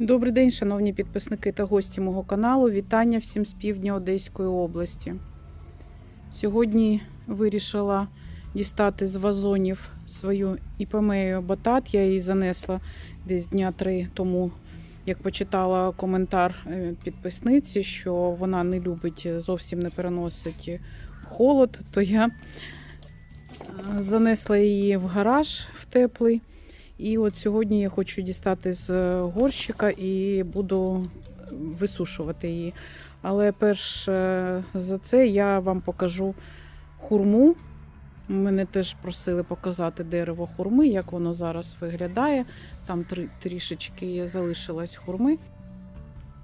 Добрий день, шановні підписники та гості мого каналу. Вітання всім з півдня Одеської області. Сьогодні вирішила дістати з вазонів свою іпомею батат. Я її занесла десь дня три тому, як почитала коментар е, підписниці, що вона не любить, зовсім не переносить холод, то я е, занесла її в гараж в теплий. І от сьогодні я хочу дістати з горщика і буду висушувати її. Але перш е, за це я вам покажу хурму. Мене теж просили показати дерево хурми, як воно зараз виглядає. Там трішечки залишилось хурми.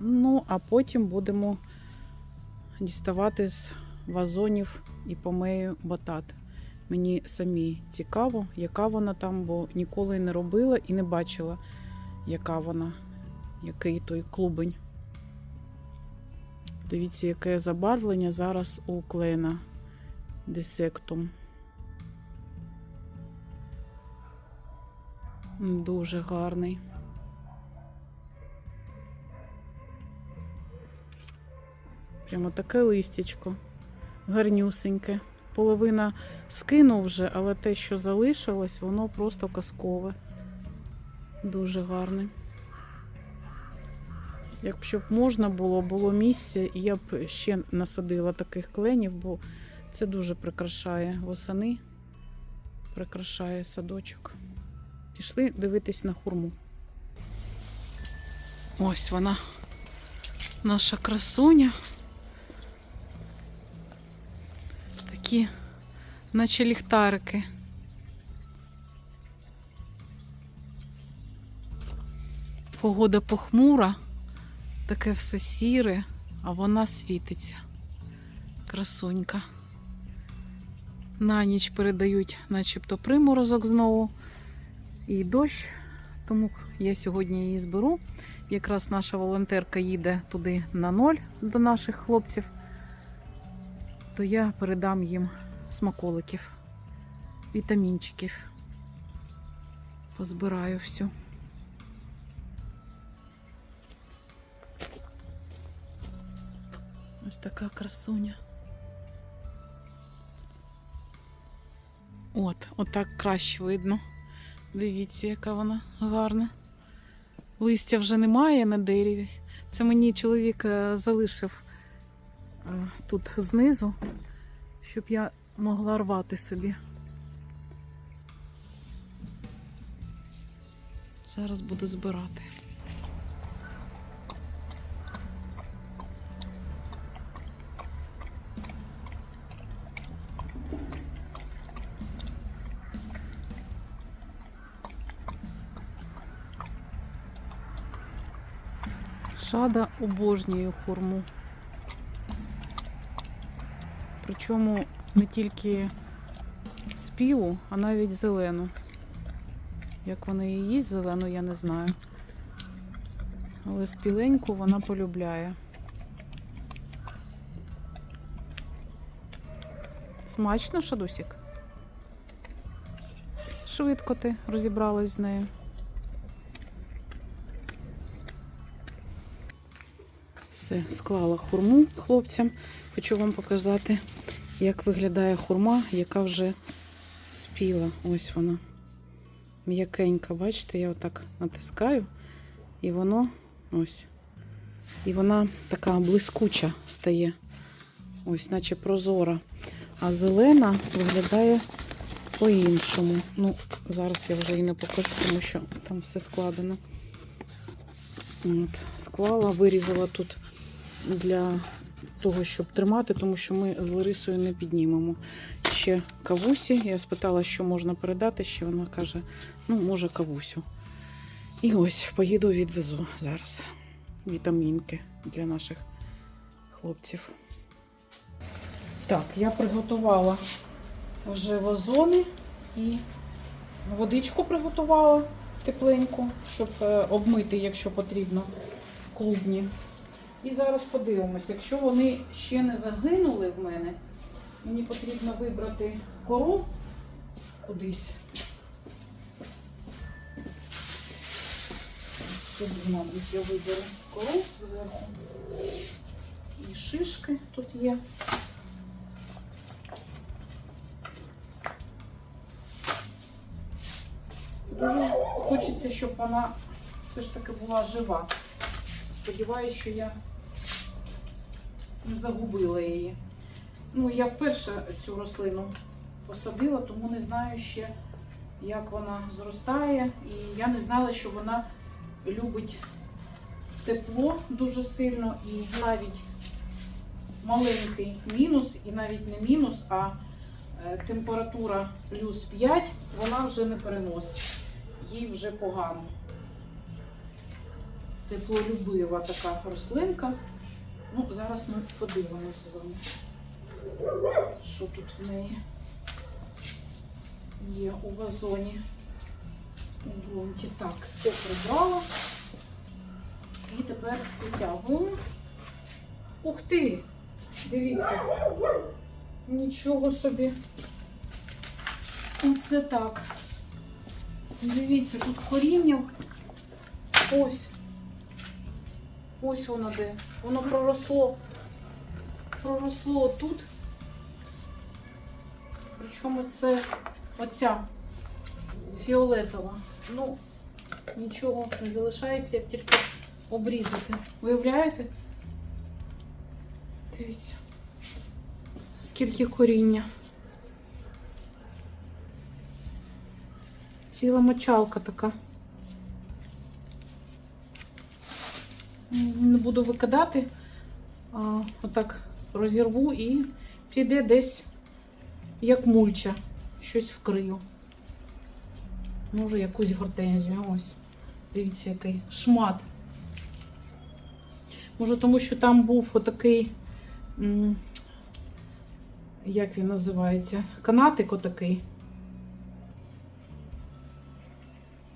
Ну, а потім будемо діставати з вазонів і помею батат. Мені самі цікаво, яка вона там, бо ніколи не робила і не бачила, яка вона, який той клубень. Дивіться, яке забарвлення зараз у клена десектум. Дуже гарний. Прямо таке листячко, гарнюсеньке половина скинув вже, але те, що залишилось, воно просто казкове. Дуже гарне. Якщо б можна було, було місце, я б ще насадила таких кленів, бо це дуже прикрашає восени, прикрашає садочок. Пішли дивитись на хурму. Ось вона, наша красуня. Такі, наче ліхтарики. Погода похмура, таке все сіре, а вона світиться. Красунька. На ніч передають начебто приморозок знову і дощ, тому я сьогодні її зберу. Якраз наша волонтерка їде туди на ноль до наших хлопців то я передам їм смаколиків, вітамінчиків. Позбираю всю. Ось така красуня. От, отак краще видно. Дивіться, яка вона гарна. Листя вже немає на дереві. Це мені чоловік е, залишив тут знизу, щоб я могла рвати собі. Зараз буду збирати. Шада обожнює хурму. Причому не тільки спілу, а навіть зелену. Як вона її їсть зелену, я не знаю. Але спіленьку вона полюбляє. Смачно, Шадусік? Швидко ти розібралась з нею. Все, склала хурму хлопцям. Хочу вам показати, як виглядає хурма, яка вже спіла. Ось вона. М'якенька, бачите, я отак натискаю, і воно ось. І вона така блискуча стає. Ось, наче прозора. А зелена виглядає по-іншому. Ну, зараз я вже її не покажу, тому що там все складено. От, склала, вирізала тут для того, щоб тримати, тому що ми з Ларисою не піднімемо. Ще кавусі. Я спитала, що можна передати. Ще вона каже: ну, може, кавусю. І ось поїду відвезу зараз вітамінки для наших хлопців. Так, я приготувала вже вазони і водичку приготувала тепленьку, щоб е, обмити, якщо потрібно, клубні. І зараз подивимось, якщо вони ще не загинули в мене, мені потрібно вибрати кору кудись. Сюди, мабуть, я виберу кору зверху. І шишки тут є. Дуже хочеться, щоб вона все ж таки була жива. Сподіваюся, що я загубила її. Ну, я вперше цю рослину посадила, тому не знаю ще, як вона зростає. І я не знала, що вона любить тепло дуже сильно і навіть маленький мінус, і навіть не мінус, а е, температура плюс 5 вона вже не переносить. Їй вже погано. Теплолюбива така рослинка. Ну, зараз ми подивимось з вами, що тут в неї є у вазоні. У ґрунті. Так, це прибрала. І тепер витягуємо. Ух ти! Дивіться. Нічого собі. Оце так. Дивіться, тут коріння. Ось. Ось воно де. Воно проросло. Проросло тут. Причому це оця фіолетова. Ну, нічого не залишається, як тільки обрізати. Виявляєте? Дивіться. Скільки коріння. Ціла мочалка така. Не буду викидати, а отак розірву і піде десь як мульча. Щось вкрию. Може, якусь гортензію. Ось. Дивіться, який шмат. Може, тому що там був отакий, як він називається, канатик отакий.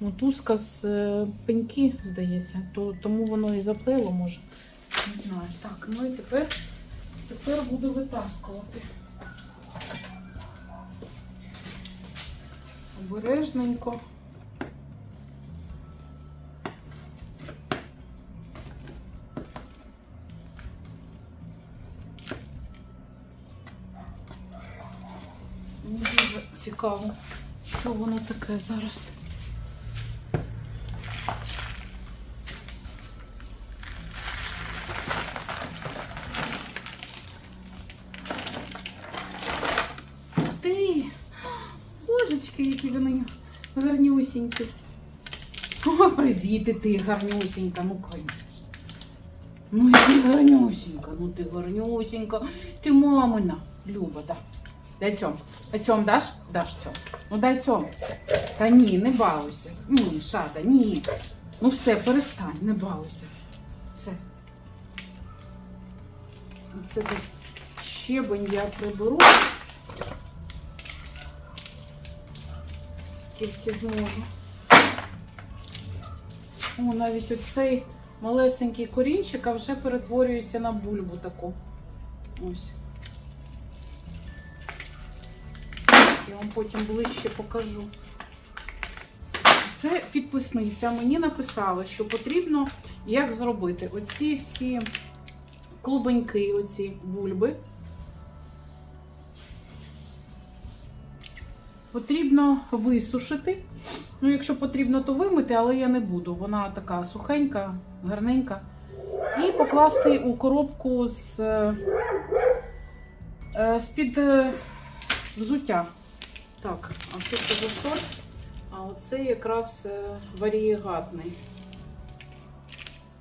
Мотузка з е, пеньки, здається, то, тому воно і заплело, може. Не знаю. Так, ну і тепер, тепер буду витаскувати. Обережненько. Мені дуже цікаво, що воно таке зараз. Ти! Божечки, які вони гарнюсінькі. О, привіт, і ти гарнюсінька, ну конечно. Ну і ти гарнюсінька, ну ти гарнюсінька. Ти мамина. Люба, да. Дай цьом. А цьом даш? Даш цьом. Ну дай цьом. Та ні, не балуйся. Ні, шада, ні. Ну все, перестань, не балуйся. Все. Це щебень я приберу. Скільки зможу. О, навіть оцей малесенький корінчик а вже перетворюється на бульбу таку. Ось. Я вам потім ближче покажу. Це підписниця мені написала, що потрібно як зробити оці всі клубеньки, оці бульби. Потрібно висушити. Ну, якщо потрібно, то вимити, але я не буду. Вона така сухенька, гарненька. І покласти у коробку з, е, з-під е, взуття. Так, а що це за сорт? А оце якраз е, варієгатний.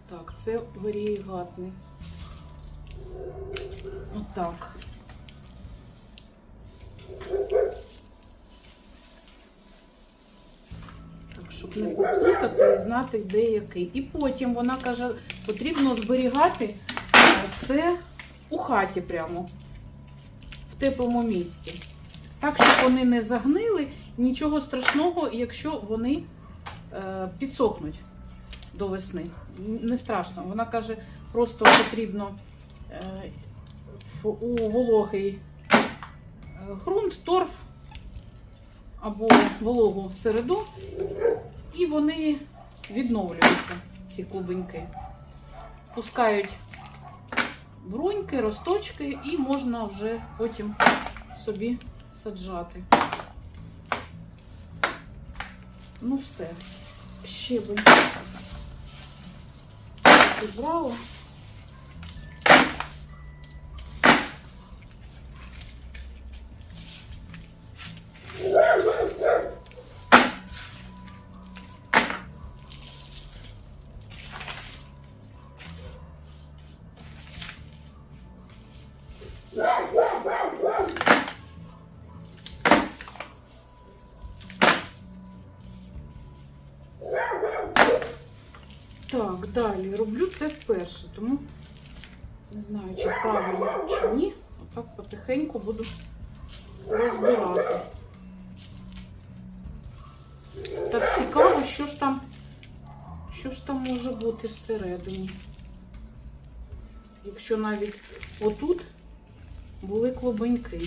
Так, це варієгатний. Отак. Так, щоб не поплутати і знати, де який. І потім вона каже, потрібно зберігати е, це у хаті прямо, в теплому місці. Так, щоб вони не загнили, нічого страшного, якщо вони е, підсохнуть до весни. Не страшно. Вона каже, просто потрібно е, у вологий ґрунт, торф або вологу середу, і вони відновлюються. ці клубеньки. Пускають бруньки, росточки, і можна вже потім собі саджати. Ну, все. Щебень підбрала. Вперше, тому не знаю, чи правильно, чи ні. Отак потихеньку буду розбирати. Так цікаво, що ж там, що ж там може бути всередині. Якщо навіть отут були клубеньки.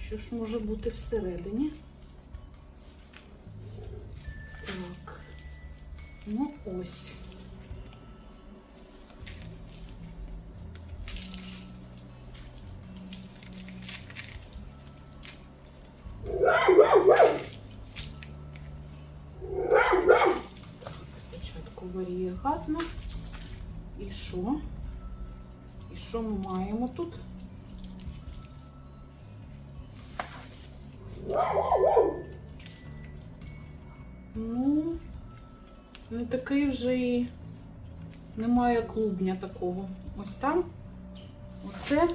Що ж може бути всередині? Так. Ну ось. Варієгатно. І що? І що ми маємо тут? Ну, не такий вже і немає клубня такого. Ось там. Оце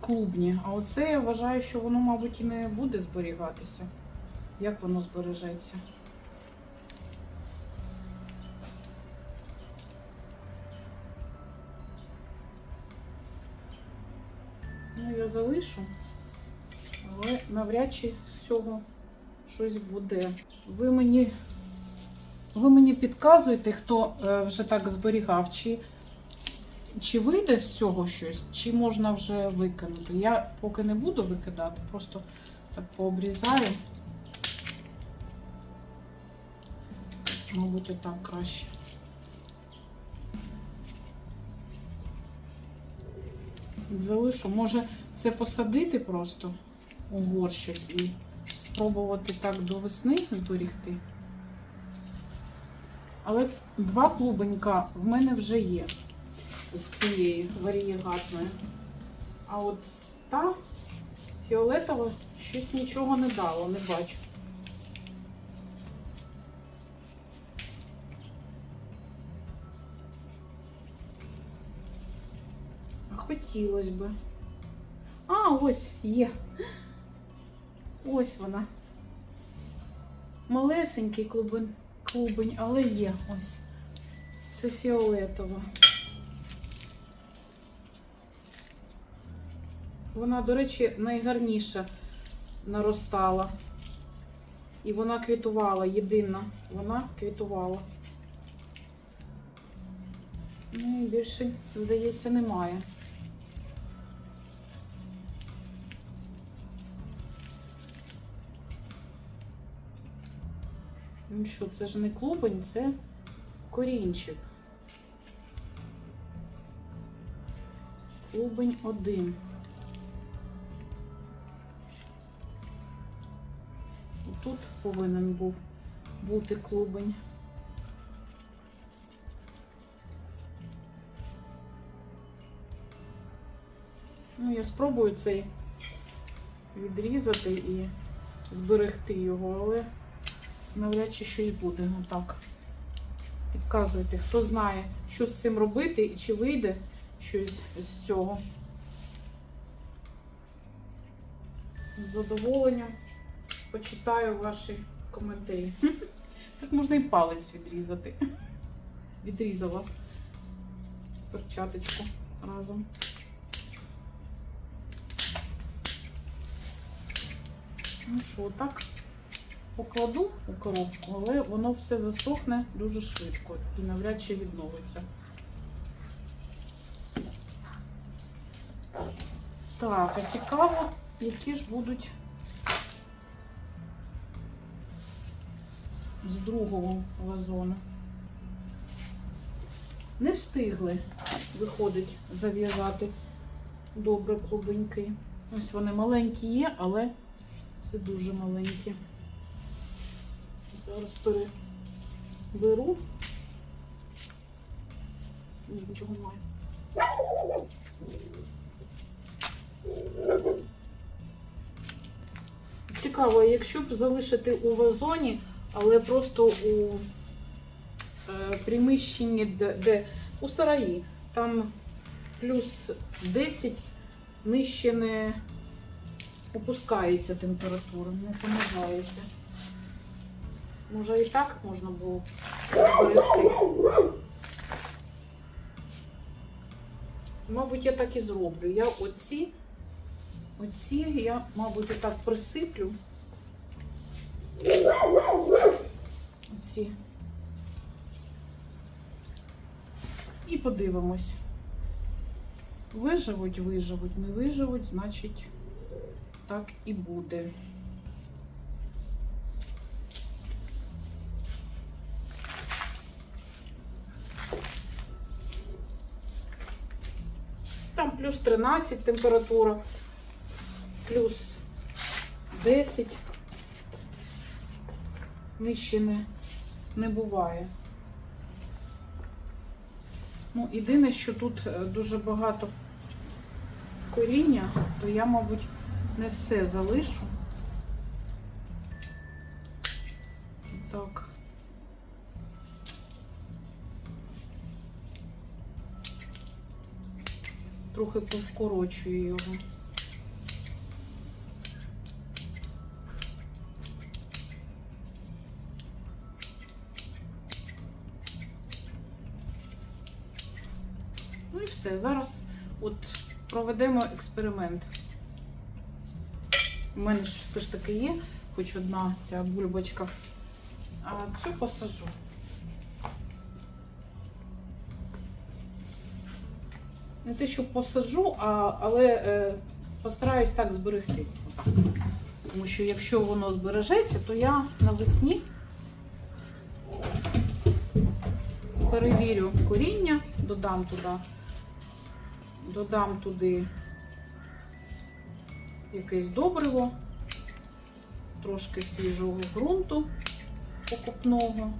клубні. А оце я вважаю, що воно, мабуть, і не буде зберігатися. Як воно збережеться? Я залишу, але навряд чи з цього щось буде. Ви мені, ви мені підказуєте, хто е, вже так зберігав, чи, чи вийде з цього щось, чи можна вже викинути. Я поки не буду викидати, просто так пообрізаю. Мабуть, отак краще. Залишу. Може це посадити просто у горщик і спробувати так до весни зберігти. Але два клубенька в мене вже є з цієї варієгатної. А от та фіолетова щось нічого не дало, не бачу. Хотілося би. А, ось є. Ось вона. Малесенький клубень, клубень, але є ось. Це фіолетова. Вона, до речі, найгарніше наростала. І вона квітувала, єдина. Вона квітувала. Ну і більше, здається, немає. Ну що, це ж не клубень, це корінчик. Клубень один. І Тут повинен був бути клубень. Ну, я спробую цей відрізати і зберегти його, але навряд чи щось буде. Ну так. Підказуйте, хто знає, що з цим робити і чи вийде щось з цього. З задоволенням почитаю ваші коментарі. Так можна і палець відрізати. Відрізала перчаточку разом. Ну що, так покладу у коробку, але воно все засохне дуже швидко і навряд чи відновиться. Так, а цікаво, які ж будуть з другого вазону. Не встигли, виходить, зав'язати добре клубеньки. Ось вони маленькі є, але це дуже маленькі. Зараз переберу. Ні, нічого немає. Цікаво, якщо б залишити у вазоні, але просто у е, приміщенні, де, де у сараї, там плюс 10 нижче не опускається температура, не понижається. Може і так можна було. Мабуть, я так і зроблю. Я оці, оці я, мабуть, так присиплю. Оці. І подивимось. Виживуть, виживуть, не виживуть, значить, так і буде. Там плюс 13 температура, плюс 10. Нижче не, не буває. Ну, єдине, що тут е, дуже багато коріння, то я, мабуть, не все залишу. Так. Трохи повкорочую його. Ну і все. Зараз от проведемо експеримент. У мене ж все ж таки є, хоч одна ця бульбочка. А цю посажу. Не те, що посаджу, а, але е, постараюсь так зберегти. Тому що якщо воно збережеться, то я навесні перевірю коріння, додам туди, додам туди якесь добриво, трошки свіжого ґрунту покупного.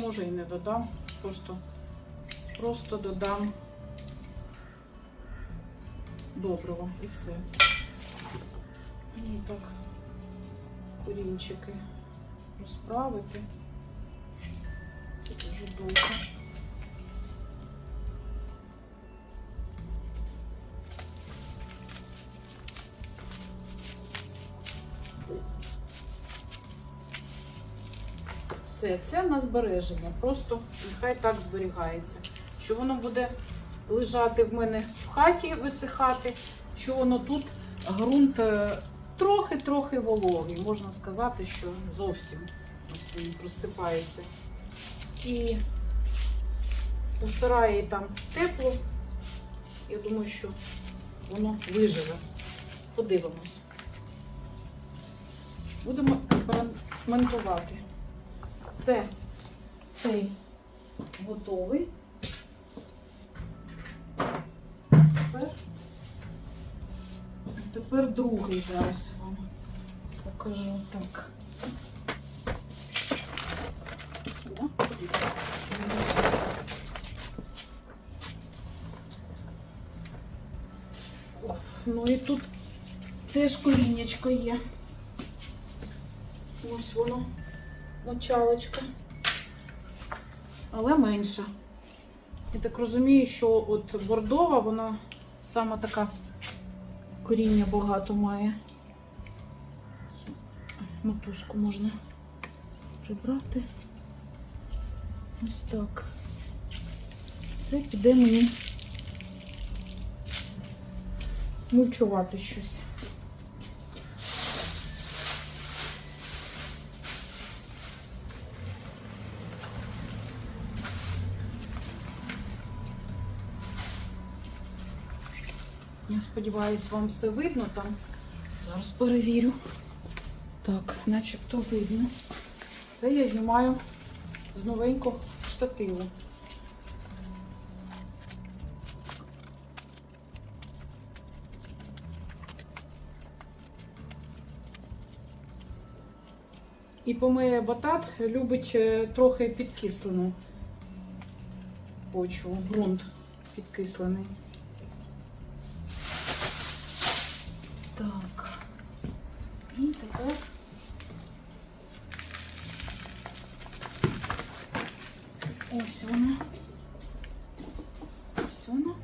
Може і не додам, просто, просто додам доброго і все. І так корінчики розправити. Це дуже довго. Все, це на збереження. Просто нехай так зберігається. Що воно буде лежати в мене в хаті, висихати, що воно тут ґрунт е, трохи-трохи вологий. Можна сказати, що зовсім ось він просипається. І у сараї там тепло. Я думаю, що воно виживе. Подивимось. Будемо експериментувати. Все, цей готовий. Тепер, тепер другий зараз вам покажу так. Ну і тут теж коріннячко є. Ось воно мочалочка. Але менша. Я так розумію, що от бордова, вона саме така коріння багато має. Мотузку можна прибрати. Ось так. Це піде мені мульчувати щось. Я сподіваюся, вам все видно там. Зараз перевірю. Так, начебто видно. Це я знімаю з новенького штативу. І помиє батат любить е, трохи підкислену почву, ґрунт підкислений. Так. І тепер ось вона. Ось вона.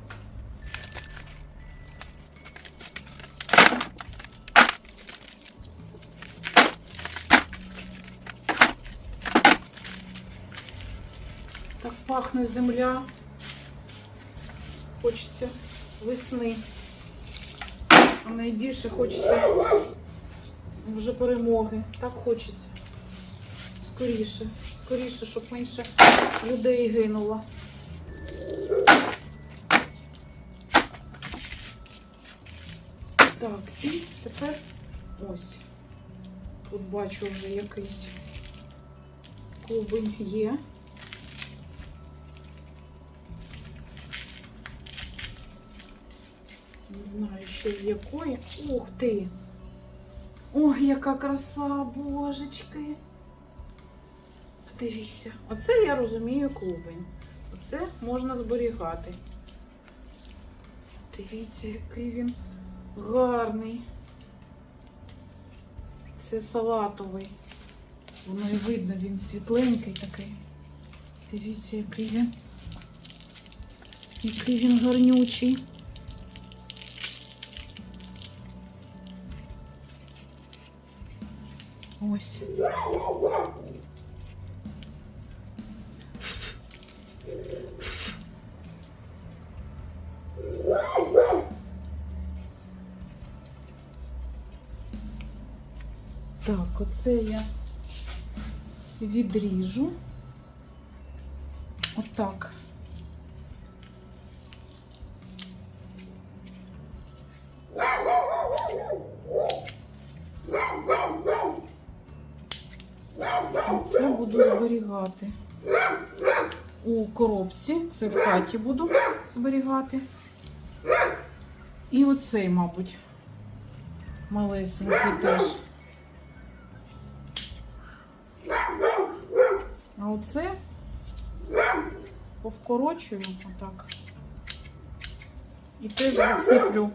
Так пахне земля. Хочеться весни. А найбільше хочеться вже перемоги. Так хочеться. Скоріше. Скоріше, щоб менше людей гинуло. Так, і тепер ось. Тут бачу вже якийсь клубень є. Знаю ще з якої. Ух ти! Ой, яка краса, божечки. Подивіться, оце я розумію клубень. Оце можна зберігати. Дивіться, який він гарний. Це салатовий. Воно і видно, він світленький такий. Дивіться, який він. Який він гарнючий. Ось. Так, оце я відріжу. Отак. Зберігати у коробці. Це в хаті буду зберігати. І оцей, мабуть, малесенький теж. А оце повкорочую отак. І теж засиплю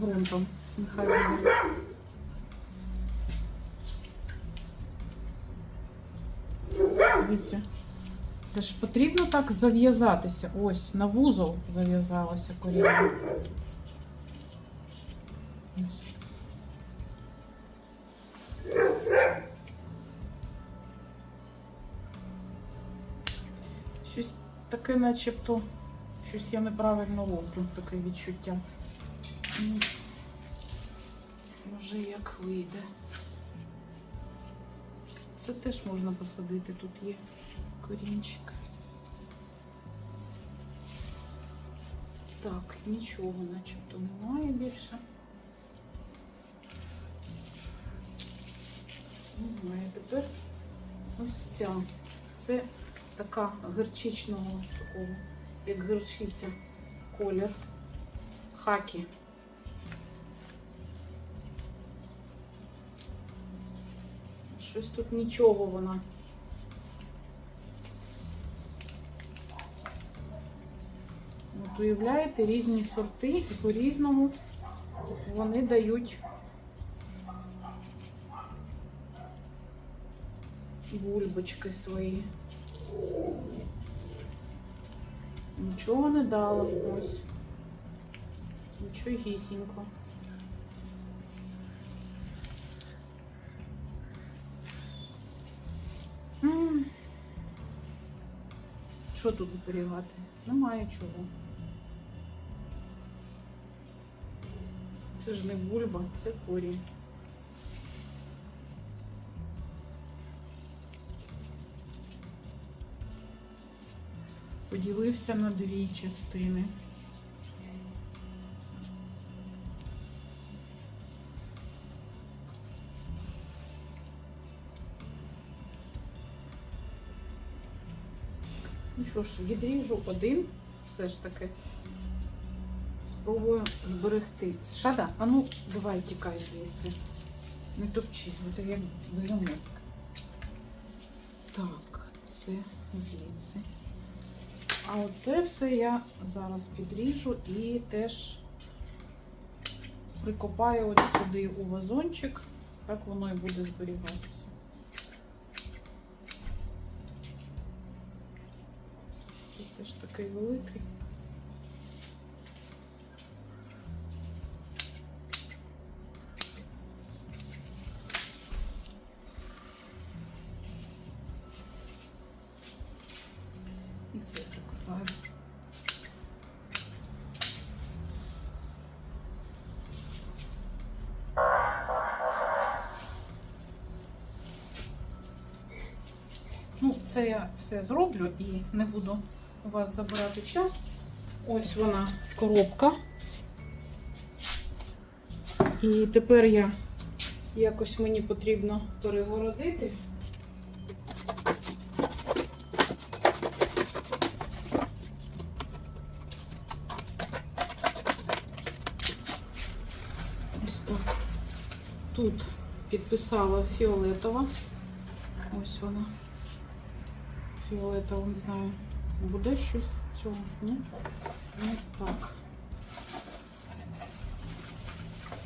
ґрунтом. Нехай буде. Дивіться. Це ж потрібно так зав'язатися. Ось, на вузол зав'язалося коріння. Щось таке, начебто, щось я неправильно роблю, таке відчуття. Може, як вийде. Це теж можна посадити, тут є корінчик. Так, нічого начебто немає більше. Немає. Тепер ось ця. Це така гірчичного такого, як гірчиця, колір. Хакі. Щось тут нічого вона. От уявляєте, різні сорти і по-різному вони дають бульбочки свої. Нічого не дала ось. Нічогісінько. Що тут зберігати? Немає чого. Це ж не бульба, це корінь. Поділився на дві частини. Що ж, відріжу один, все ж таки. Спробую зберегти. Шада, а ну давай тікай звідси. Не топчись, бо ти як бегемот. Так, це звідси. А оце все я зараз підріжу і теж прикопаю от сюди у вазончик. Так воно і буде зберігатися. Це теж такий великий. Це я. Ну, це я все зроблю і не буду у вас забирати час. Ось вона коробка. І тепер я якось мені потрібно перегородити. Ось так. Тут підписала фіолетова. Ось вона. Фіолетова, не знаю. Буде щось з цього? Ні? Ну так.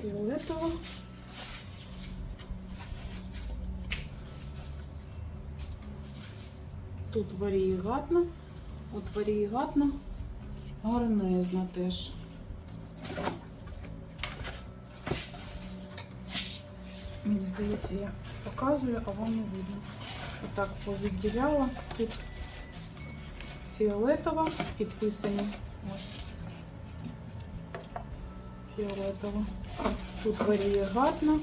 Фіолетова. Тут варієгатна. От варієгатна. Гарнезна теж. Мені здається, я показую, а вам не видно. Отак повідділяла. Тут фіолетова, підписані. Ось. Фіолетова. Тут варієгатна.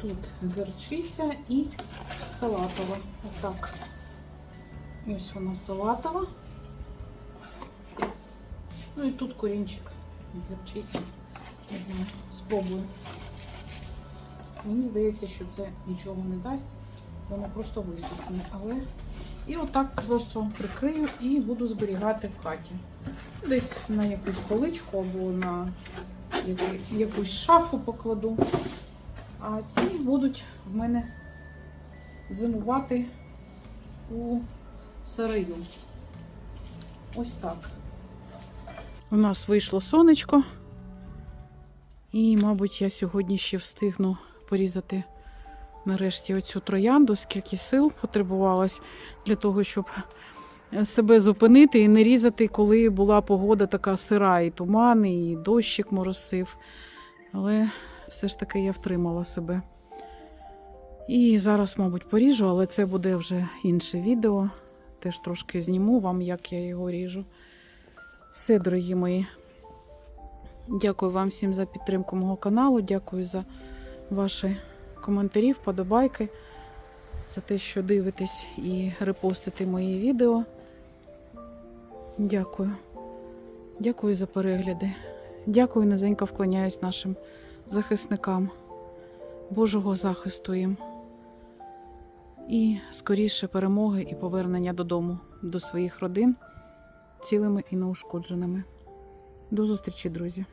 Тут гірчиця і салатова. Отак. Ось вона салатова. Ну і тут корінчик гірчиці. Не знаю, спробую. Мені здається, що це нічого не дасть. Воно просто висохне. Але і отак просто прикрию і буду зберігати в хаті. Десь на якусь поличку або на якусь шафу покладу. А ці будуть в мене зимувати у сараю. Ось так. У нас вийшло сонечко. І, мабуть, я сьогодні ще встигну порізати нарешті оцю троянду, скільки сил потребувалось для того, щоб себе зупинити і не різати, коли була погода така сира, і туман, і дощик моросив. Але все ж таки я втримала себе. І зараз, мабуть, поріжу, але це буде вже інше відео. Теж трошки зніму вам, як я його ріжу. Все, дорогі мої. Дякую вам всім за підтримку мого каналу. Дякую за ваші коментарі, вподобайки, за те, що дивитесь і репостите мої відео. Дякую. Дякую за перегляди. Дякую, низенько вклоняюсь нашим захисникам. Божого захисту їм. І скоріше перемоги і повернення додому до своїх родин цілими і неушкодженими. До зустрічі, друзі!